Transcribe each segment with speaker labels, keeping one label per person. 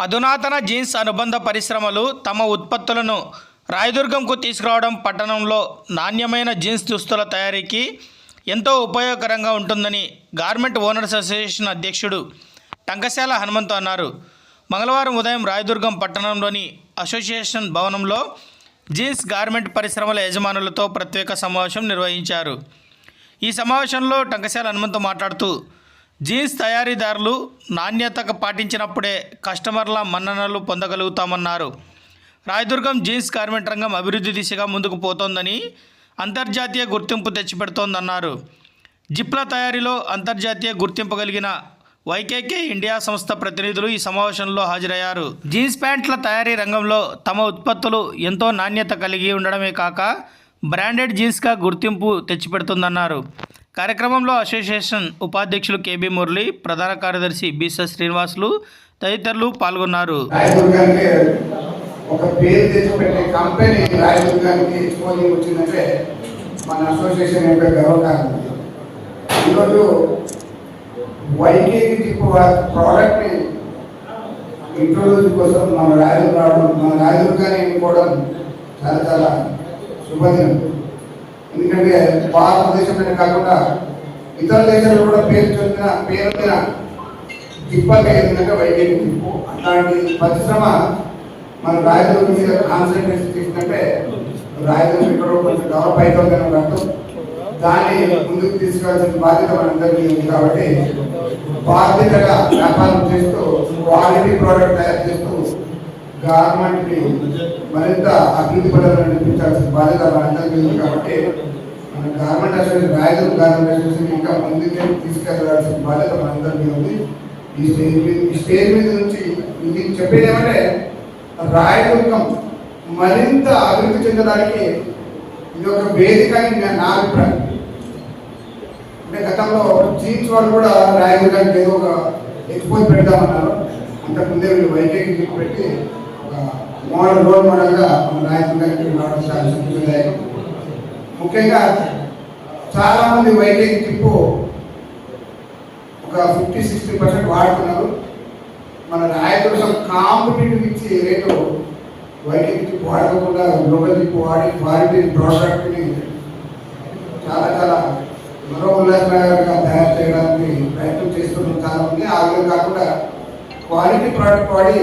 Speaker 1: అధునాతన జీన్స్ అనుబంధ పరిశ్రమలు తమ ఉత్పత్తులను రాయదుర్గంకు తీసుకురావడం పట్టణంలో నాణ్యమైన జీన్స్ దుస్తుల తయారీకి ఎంతో ఉపయోగకరంగా ఉంటుందని గార్మెంట్ ఓనర్స్ అసోసియేషన్ అధ్యక్షుడు టంకశాల హనుమంతు అన్నారు. మంగళవారం ఉదయం రాయదుర్గం పట్టణంలోని అసోసియేషన్ భవనంలో జీన్స్ గార్మెంట్ పరిశ్రమల యజమానులతో ప్రత్యేక సమావేశం నిర్వహించారు. ఈ సమావేశంలో టంకశాల హనుమంతు మాట్లాడుతూ జీన్స్ తయారీదారులు నాణ్యత పాటించినప్పుడే కస్టమర్ల మన్ననలు పొందగలుగుతామన్నారు. రాయదుర్గం జీన్స్ గార్మెంట్ రంగం అభివృద్ధి దిశగా ముందుకు పోతోందని అంతర్జాతీయ గుర్తింపు తెచ్చిపెడుతోందన్నారు. జిప్ల తయారీలో అంతర్జాతీయ గుర్తింపు కలిగిన వైకేకే ఇండియా సంస్థ ప్రతినిధులు ఈ సమావేశంలో హాజరయ్యారు. జీన్స్ ప్యాంట్ల తయారీ రంగంలో తమ ఉత్పత్తులు ఎంతో నాణ్యత కలిగి ఉండడమే కాక బ్రాండెడ్ జీన్స్గా గుర్తింపు తెచ్చిపెడుతుందన్నారు. కార్యక్రమంలో అసోసియేషన్ ఉపాధ్యక్షులు కేబీ మురళి ప్రధాన కార్యదర్శి బిఎస్ శ్రీనివాసులు తదితరులు పాల్గొన్నారు.
Speaker 2: ఒక పేరు తెచ్చిపెట్టే కంపెనీ రాయదుర్గానికి ఎక్స్పోజింగ్ వచ్చిందంటే మన అసోసియేషన్ యొక్క గర్వకారణం. ఈరోజు టిప్పు ప్రోడక్ట్ని కోసం మన రాయదుర్గ రావడం మన రాయదుర్గాన్ని ఎన్నుకోవడం చాలా చాలా శుభదినం. ఎందుకంటే భారతదేశంలోనే కాకుండా ఇతర దేశాల్లో కూడా పేరు చెందిన పేరు పొందిన టిప్పర్ ఏంటంటే వైద్యం అట్లాంటి పరిశ్రమ మన రాయదుర్గం మీద కాన్సన్ట్రేషన్ తీసుకుంటే రాయదుర్గం ఇక్కడ కొంచెం డెవలప్ అవుతుందని అర్థం దాన్ని ముందుకు తీసుకెళ్ళాల్సిన బాధ్యత మనందరికీ ఉంది కాబట్టి బాధ్యతగా వ్యాపారం చేస్తూ క్వాలిటీ ప్రోడక్ట్ తయారు చేస్తూ గవర్నమెంట్ని మరింత అభివృద్ధి పడాలని అనిపించాల్సిన బాధ్యత మనందరికీ ఉంది కాబట్టి మన government association Rayadurgam government association ఇంకా ముందుకే తీసుకెళ్ళాల్సిన బాధ్యత మనందరికీ ఉంది. ఈ స్టేజ్ మీద ఈ స్టేజ్ మీద నుంచి ఇది చెప్పేది ఏమంటే రాయదుర్గం మరింత అభివృద్ధి చెందడానికి ఇది ఒక వేదిక అని నా- అభిప్రాయం. అంటే గతంలో జీన్స్ వాళ్ళు కూడా రాయదుర్గానికి ఏదో ఒక ఎక్స్పోజ్ పెడదామన్నారు. అంతకుముందే వీళ్ళు వైకేకి పెట్టి మోడల్ రోల్ మోడల్గా మన రాయదుర్గానికి రావడం చాలా ముఖ్యంగా చాలా మంది టిప్పు ఒక ఫిఫ్టీ సిక్స్టీ పర్సెంట్ వాడుతున్నారు. మన రాయదుర్గం కాంపిటేటివ్ ఇచ్చే రేటు వైద్య టిప్పు వాడకుండా గ్లోబల్ టిప్పు వాడి క్వాలిటీ ప్రోడక్ట్ని చాలా చాలా మరో ఉల్లాసనగరంగా తయారు చేయడానికి ప్రయత్నం చేస్తున్న చాలా మంది ఆ విధంగా కాకుండా క్వాలిటీ ప్రోడక్ట్ వాడి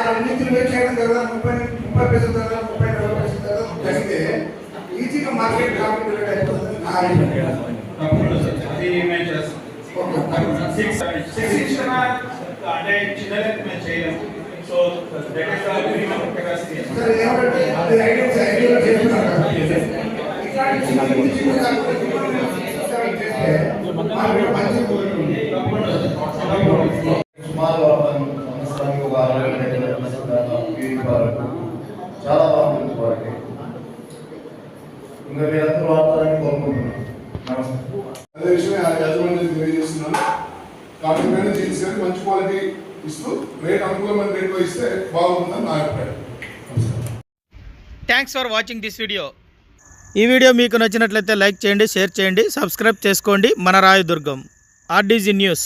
Speaker 2: ఆ రెండింటిని వేస్ట్ చేయడం కదా ముప్పై ముప్పై పైసలు కదా ముప్పై నలభై పైసలు కదా జరిగితే ఈజీగా మార్కెట్ కాంపిటేటివ్ అయిపోతుంది నా అభిప్రాయం.
Speaker 3: శిక్షణ అంటే చిన్నలకు మేము చేయలేము సో దట్ ఇస్ కెపాసిటీ
Speaker 2: సరే ఏమంటే అది ఐడియాస్ ఐడియాలో చేస్తున్నారు కదా. ఇట్లాంటి చిన్న చిన్న చిన్న కాకపోతే మనం చేస్తే మార్కెట్ మంచిగా
Speaker 4: చాలా బాగుంటుంది వారికి ఇంకా మీరందరూ వాడతారని కోరుకుంటున్నాను.
Speaker 5: అదే తెలియజేస్తున్నాను. జీన్స్ కానీ మంచి క్వాలిటీ ఇస్తూ రేట్ అనుకూలమైన రేట్లో ఇస్తే బాగుంటుందని నా అభిప్రాయం. నమస్కారం
Speaker 1: thanks for watching this video ఈ వీడియో మీకు నచ్చినట్లయితే లైక్ చేయండి షేర్ చేయండి సబ్స్క్రైబ్ చేసుకోండి. మన రాయదుర్గం ఆర్డీజీ న్యూస్.